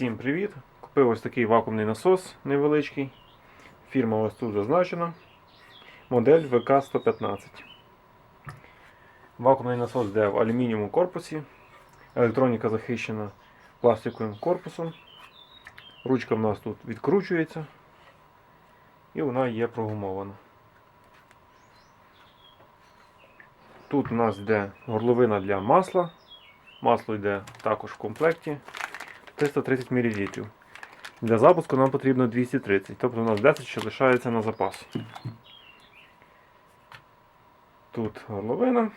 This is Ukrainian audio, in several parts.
Всім привіт! Купив ось такий вакуумний насос невеличкий. Фірма ось тут зазначена. Модель ВК-115. Вакуумний насос йде в алюмінієвому корпусі. Електроніка захищена пластиковим корпусом. Ручка в нас тут відкручується і вона є прогумована. Тут у нас йде горловина для масла. Масло йде також в комплекті. 330 мл. Для запуску нам потрібно 230, тобто у нас 10 ще лишається на запас. Тут горловина.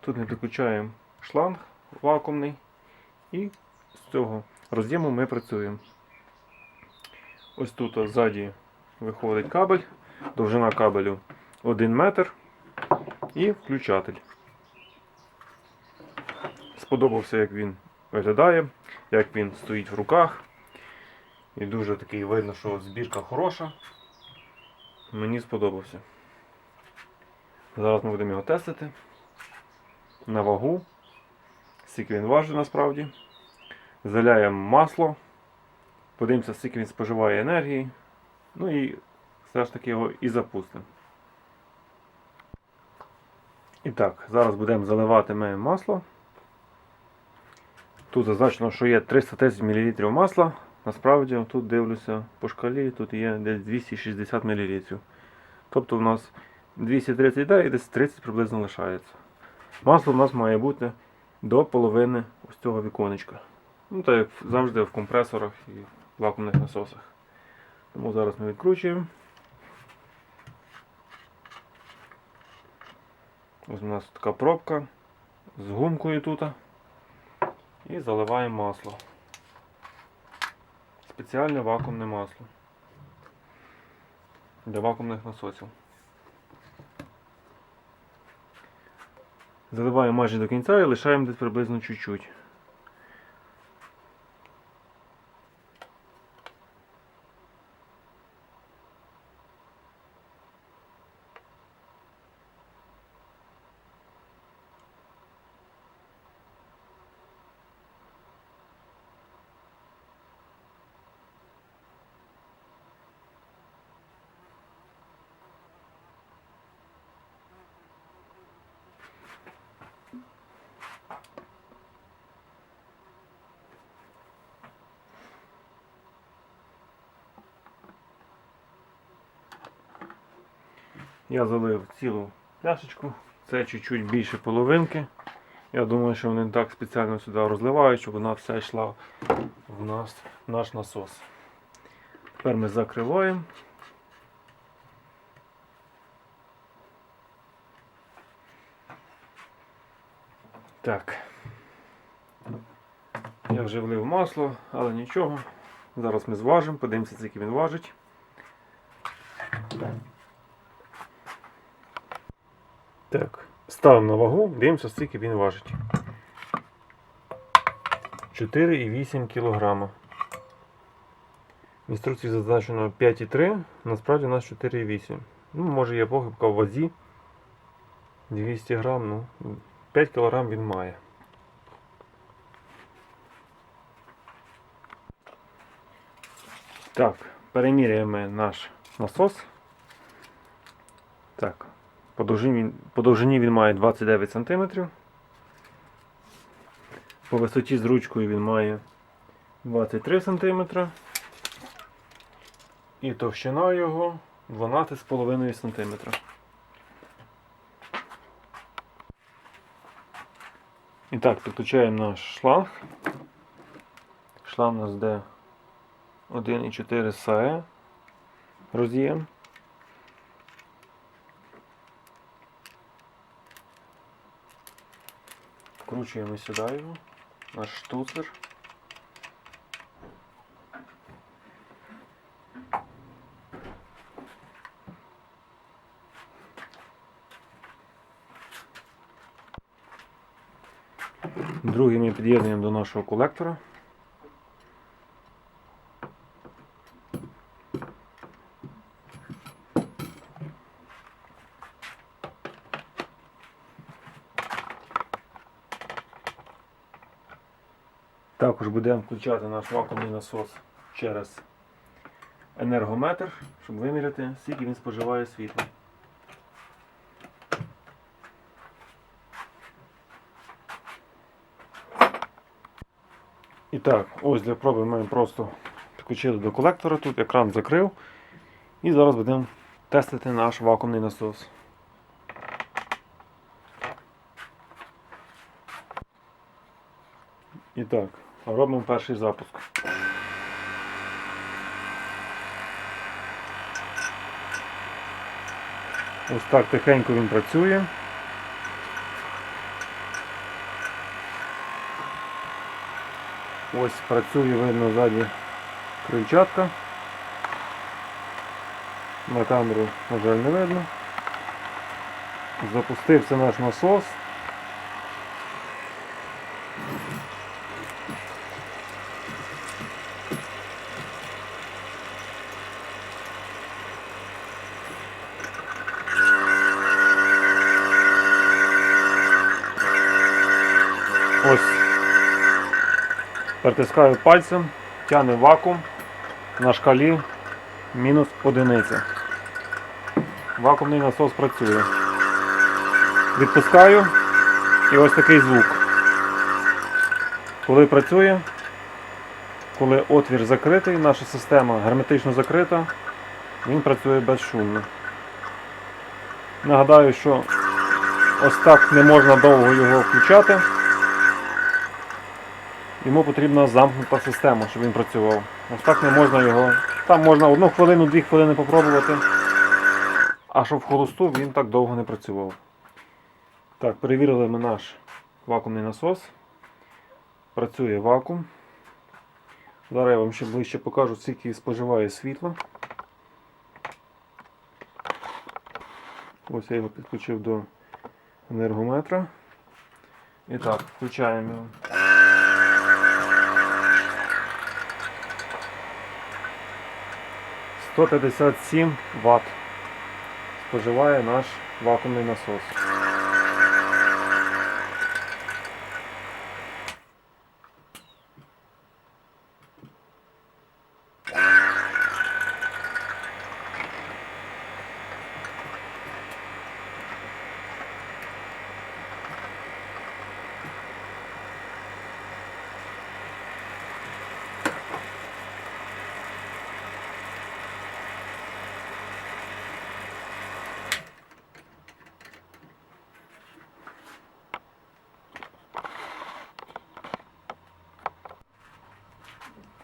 Тут ми підключаємо шланг вакуумний і з цього роз'єму ми працюємо. Ось тут ззаді виходить кабель, довжина кабелю 1 метр і включатель. Сподобався, як він виглядає, як він стоїть в руках. І дуже такий видно, що збірка хороша. Мені сподобався. Зараз ми будемо його тестити. На вагу. Скільки він важить насправді. Заляємо масло. Подивимося, скільки він споживає енергії. Ну і все ж таки його і запустимо. І так, зараз будемо заливати ми масло. Тут зазначено, що є 330 мл масла. Насправді тут дивлюся по шкалі, тут є десь 260 мл. Тобто у нас 230 йде і десь 30 приблизно лишається. Масло у нас має бути до половини ось цього віконечка. Ну так як завжди в компресорах і вакуумних насосах. Тому зараз ми відкручуємо. Ось у нас така пробка з гумкою тут. І заливаємо масло. Спеціальне вакуумне масло для вакуумних насосів. Заливаємо майже до кінця і лишаємо десь приблизно чуть-чуть. Я залив цілу пляшечку. Це чуть-чуть більше половинки. Я думаю, що вони так спеціально сюди розливають, щоб вона все йшла в нас, в наш насос. Тепер ми закриваємо. Так. Я вже влив масло, але нічого. Зараз ми зважимо, подивимося, скільки він важить. Так, ставимо на вагу, дивимося, скільки він важить. 4,8 кг. В інструкції зазначено 5,3, насправді у нас 4,8. Ну, може є похибка в вазі. 200 грам, ну, 5 кг він має. Так, переміряємо наш насос. Так, по довжині, по довжині він має 29 см. По висоті з ручкою він має 23 см. І товщина його 12,5 см. І так, підключаємо наш шланг. Шланг у нас де 1,4 САЕ роз'єм. Вкручуємо сюди його, наш штуцер. Другий ми під'єднуємо до нашого колектора. Також будемо включати наш вакуумний насос через енергометр, щоб виміряти, скільки він споживає світла. І так, ось для проби ми просто підключили до колектора, тут екран закрив. І зараз будемо тестити наш вакуумний насос. І так, робимо перший запуск. Ось так тихенько він працює. Ось працює, видно ззаді крильчатка. На камеру, на жаль, не видно. Запустився наш насос. Притискаю пальцем, тягне вакуум на шкалі мінус одиниця. Вакуумний насос працює. Відпускаю і ось такий звук. Коли працює, коли отвір закритий, наша система герметично закрита, він працює безшумно. Нагадаю, що ось так не можна довго його включати. Йому потрібна замкнута система, щоб він працював. Ось так не можна його. Там можна одну хвилину, дві хвилини попробувати. А щоб в холосту він так довго не працював. Так, перевірили ми наш вакуумний насос. Працює вакуум. Зараз я вам ще ближче покажу, скільки споживає світла. Ось я його підключив до енергометра. І так, включаємо його. Сто п'ятдесят сім Вт споживає наш вакуумний насос.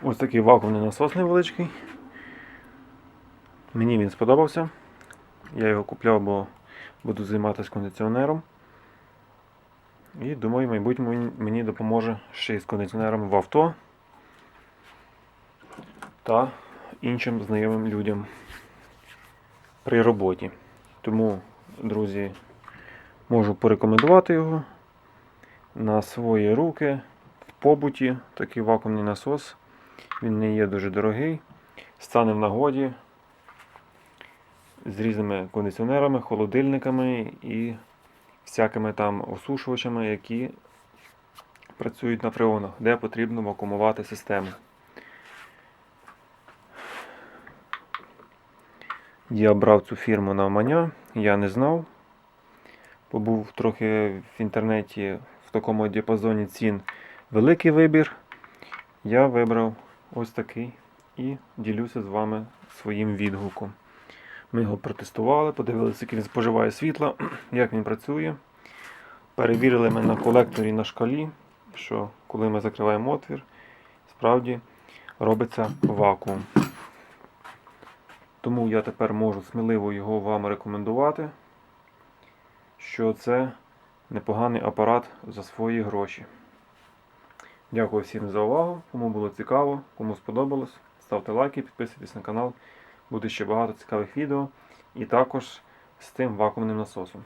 Ось такий вакуумний насос невеличкий. Мені він сподобався. Я його купляв, бо буду займатися кондиціонером. І думаю, майбутньому мені допоможе ще й з кондиціонером в авто та іншим знайомим людям при роботі. Тому, друзі, можу порекомендувати його на свої руки в побуті такий вакуумний насос. Він не є дуже дорогий, стане в нагоді з різними кондиціонерами, холодильниками і всякими там осушувачами, які працюють на фреонах, де потрібно вакуумувати систему. Я брав цю фірму на Маня, я не знав. Побув трохи в інтернеті в такому діапазоні цін великий вибір. Я вибрав ось такий і ділюся з вами своїм відгуком. Ми його протестували, подивилися, як він споживає світла, як він працює. Перевірили ми на колекторі на шкалі, що коли ми закриваємо отвір, справді робиться вакуум. Тому я тепер можу сміливо його вам рекомендувати, що це непоганий апарат за свої гроші. Дякую всім за увагу. Кому було цікаво, кому сподобалось, ставте лайки, підписуйтесь на канал. Буде ще багато цікавих відео. І також з тим вакуумним насосом.